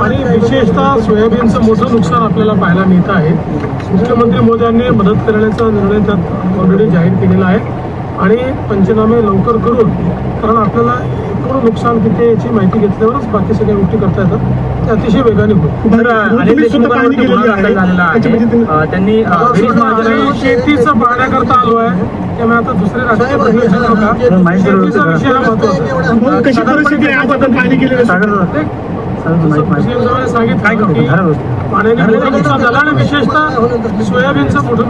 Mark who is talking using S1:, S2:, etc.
S1: आणि विशेषतः सोयाबीनचं मोठं नुकसान आपल्याला पाहायला मिळत आहे. मुख्यमंत्री मोदयांनी मदत करण्याचा निर्णय त्यात ऑलरेडी जाहीर केलेला आहे. आणि पंचनामे लवकर करून कारण आपल्याला एकूण नुकसान किती याची माहिती घेतल्यावरच बाकी सगळ्या गोष्टी करता येतात. ते अतिशय वेगाने होईल.
S2: त्यांनी
S1: शेतीचं पाहण्याकरता आलो आहे. त्यामुळे आता दुसरे राजकीय पडले नका शेतीचा विषय हा.
S3: कशी परिस्थिती आहे? आहे.
S1: सांगितलं की पाण्याने मोठं नुकसान झालं आणि विशेषतः सोयाबीनचं मोठं